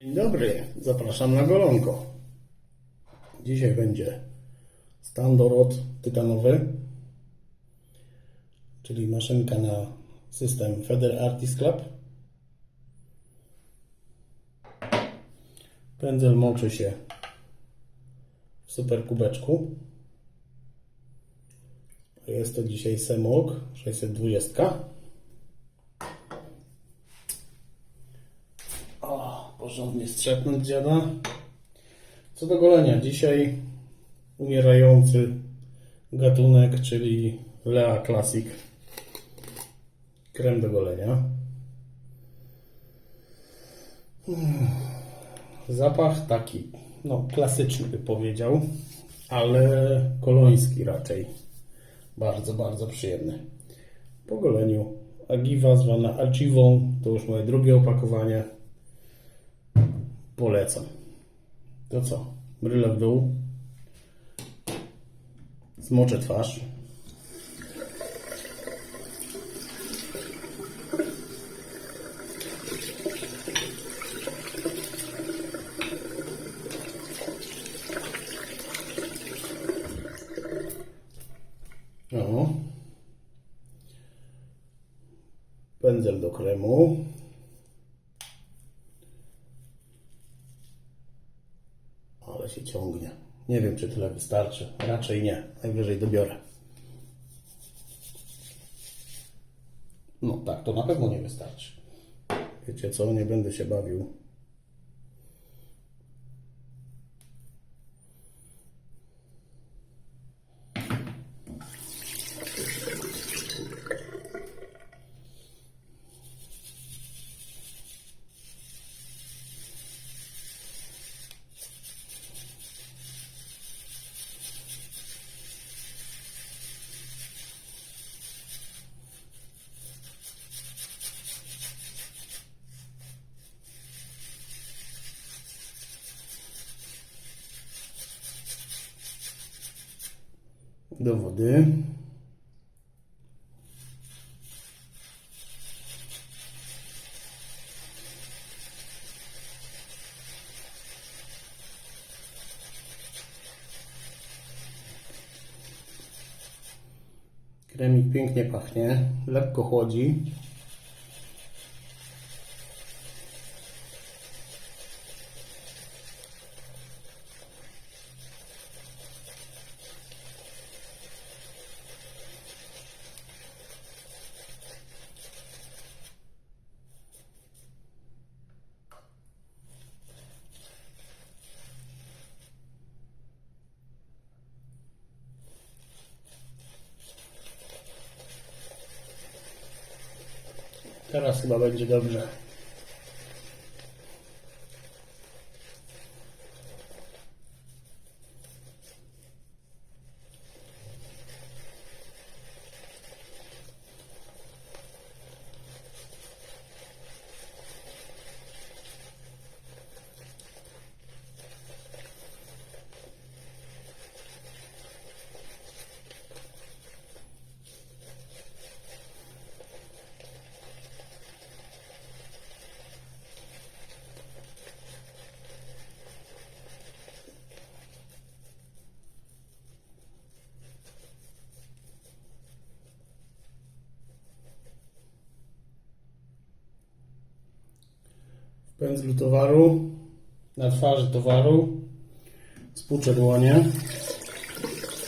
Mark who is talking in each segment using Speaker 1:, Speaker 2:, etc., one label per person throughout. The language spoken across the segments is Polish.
Speaker 1: Dzień dobry, zapraszam na golonko. Dzisiaj będzie standorod tytanowy, czyli maszynka na system Feder Artist Club. Pędzel moczy się w super kubeczku. Jest to dzisiaj Semok 620. O, porządnie strzepnąć dziada. Co do golenia, dzisiaj umierający gatunek, czyli Lea Classic. Krem do golenia. Hmm. Zapach taki, no klasyczny by powiedział, ale koloński raczej. Bardzo, bardzo przyjemny. Po goleniu Agiwa zwana Agivą, to już moje drugie opakowanie. Polecam. To co? Bryle w dół. Zmoczę twarz. O. Pędzel do kremu. Ale się ciągnie. Nie wiem, czy tyle wystarczy. Raczej nie. Najwyżej dobiorę. No tak, to na pewno nie wystarczy. Wiecie co? Nie będę się bawił. Do wody. Kremik pięknie pachnie, lekko chłodzi. Teraz chyba będzie dobrze. Pędzlu towaru, na twarzy towaru, spłuczę dłonie.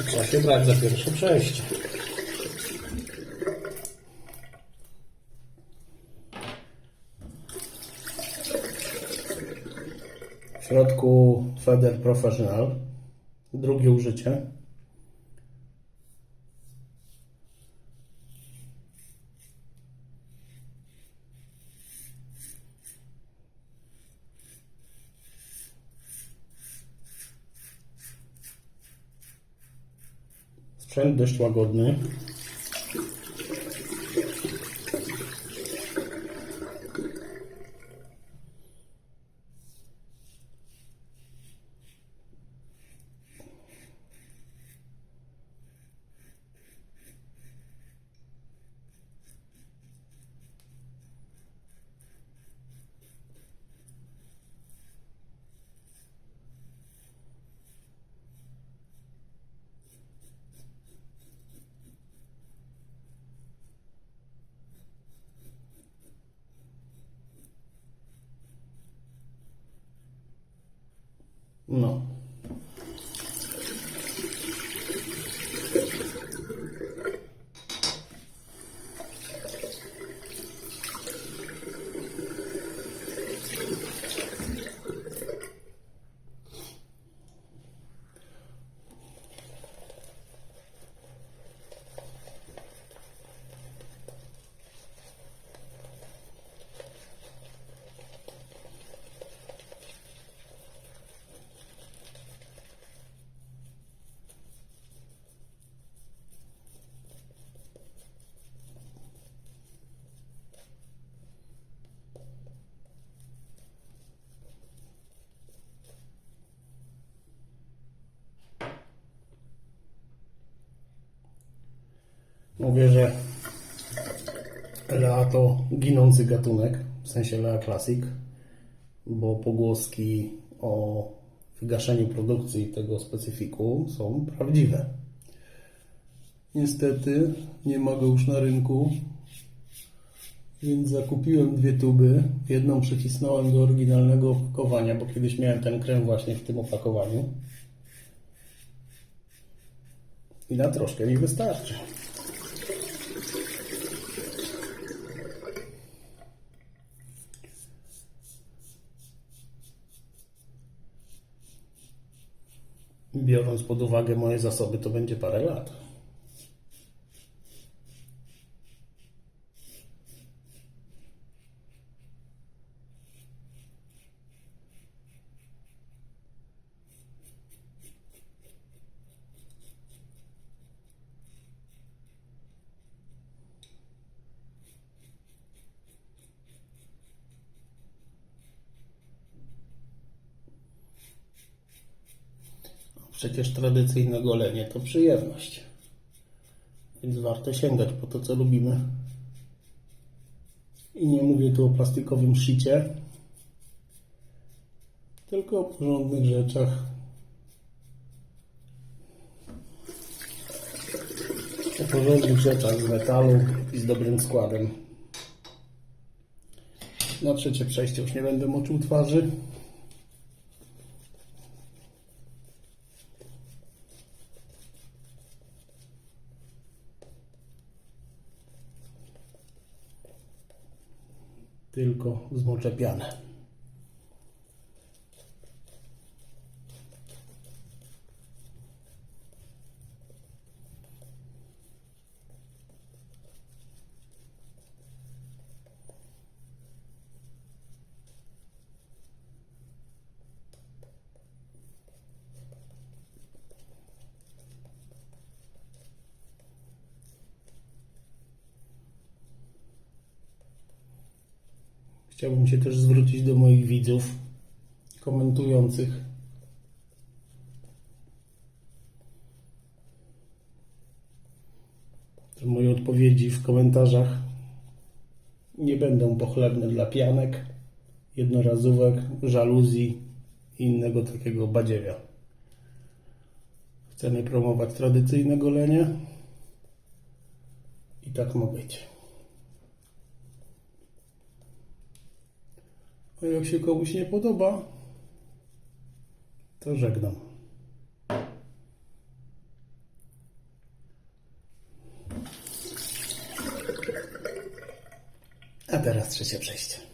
Speaker 1: I Trzeba się brać za pierwsze przejście. W środku Feder Professional, drugie użycie. Sprzęt dość łagodny. No. Mówię, że Lea to ginący gatunek, w sensie Lea Classic, bo pogłoski o wygaszeniu produkcji tego specyfiku są prawdziwe. Niestety nie ma go już na rynku, więc zakupiłem dwie tuby. Jedną przycisnąłem do oryginalnego opakowania, bo kiedyś miałem ten krem właśnie w tym opakowaniu. I na troszkę mi wystarczy. Biorąc pod uwagę moje zasoby, to będzie parę lat. Przecież tradycyjne golenie to przyjemność. Więc warto sięgać po to, co lubimy. I nie mówię tu o plastikowym szycie, tylko o porządnych rzeczach. O porządnych rzeczach z metalu i z dobrym składem. Na trzecie przejście już nie będę moczył twarzy. Tylko zmoczę Chciałbym się też zwrócić do moich widzów komentujących. Że moje odpowiedzi w komentarzach nie będą pochlebne dla pianek, jednorazówek, żaluzji i innego takiego badziewia. Chcemy promować tradycyjne golenie i tak ma być. A jak się komuś nie podoba, to żegnam. A teraz trzecie przejście.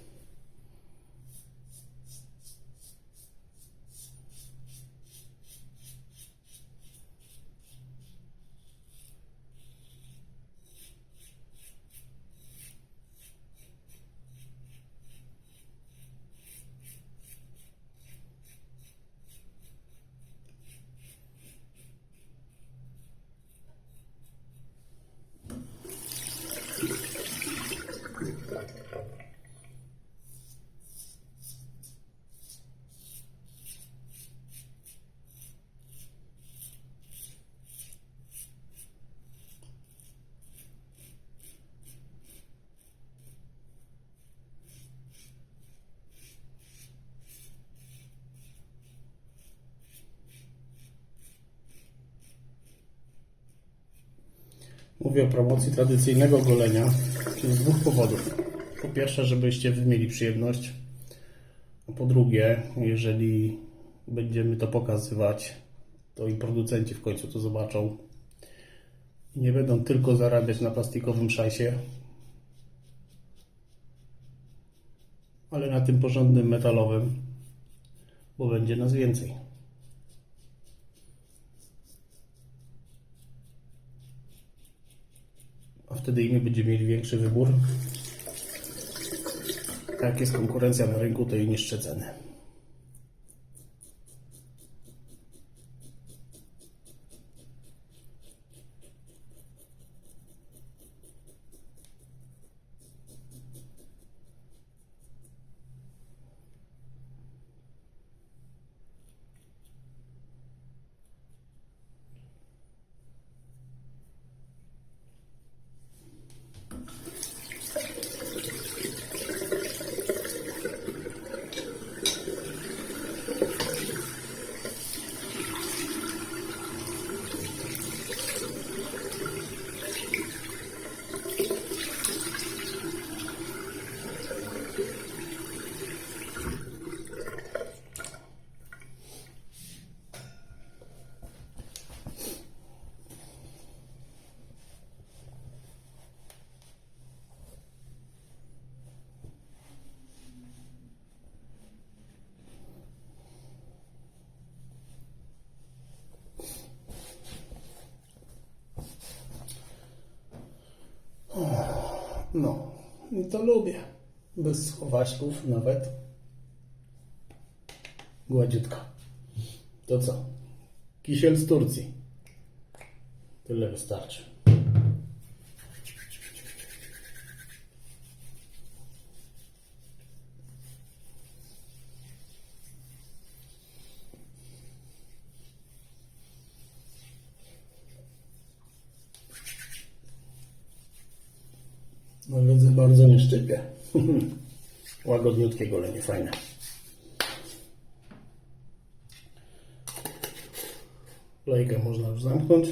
Speaker 1: Mówię o promocji tradycyjnego golenia z dwóch powodów. Po pierwsze, żebyście wy mieli przyjemność. A po drugie, jeżeli będziemy to pokazywać, to i producenci w końcu to zobaczą. I nie będą tylko zarabiać na plastikowym szajsie, ale na tym porządnym metalowym, bo będzie nas więcej. Wtedy i my będziemy mieli większy wybór. Jak jest konkurencja na rynku, to i niższe ceny. No, i to lubię. Bez schowaczków nawet. Gładziutka. To co? Kisiel z Turcji. Tyle wystarczy. No widzę bardzo nie szczypie. Łagodniutkie golenie, fajne. Lejkę można już zamknąć.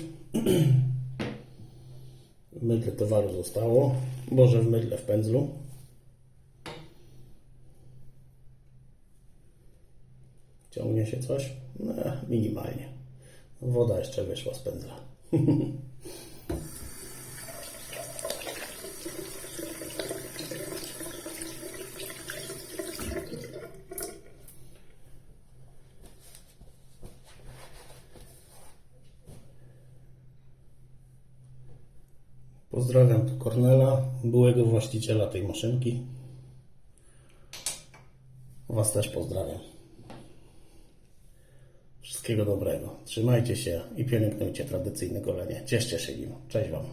Speaker 1: W mydle towaru zostało. Boże w mydle w pędzlu. Ciągnie się coś? No, minimalnie. Woda jeszcze wyszła z pędzla. Pozdrawiam tu Kornela, byłego właściciela tej maszynki. Was też pozdrawiam. Wszystkiego dobrego. Trzymajcie się i pielęgnujcie tradycyjne golenie. Cieszcie się nim. Cześć Wam.